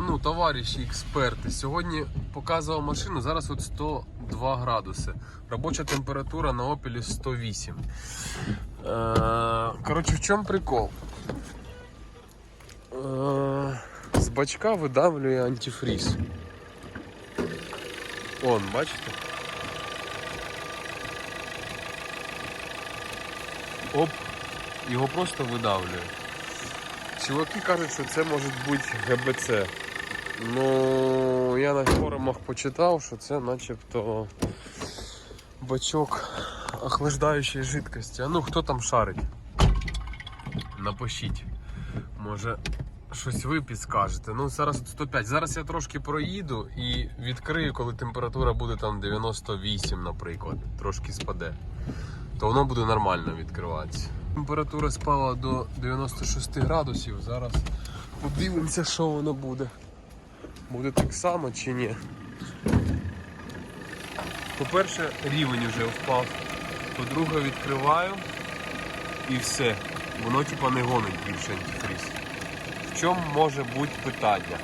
Ну, товариші експерти, сьогодні показував машину, зараз от 102 градуси. Робоча температура на Opel 108. Е, коротше, в чому прикол? Е, з бачка видавлює антифріз. Он, бачите? Оп, його просто видавлює. Чуваки кажуть, що це може бути ГБЦ. Ну, я на форумах почитав, що це начебто бачок охлаждаючої жидкості. А ну хто там шарить? Напишіть. Може щось ви підскажете. Ну, зараз 105. Зараз я трошки проїду і відкрию, коли температура буде там 98, наприклад, трошки спаде. То воно буде нормально відкриватися. Температура спала до 96 градусів. Зараз подивимося, що воно буде. Буде так само чи ні. По-перше, рівень вже впав. По-друге, відкриваю і все. Воно типа не гонить більше антифріз. В чому може бути питання?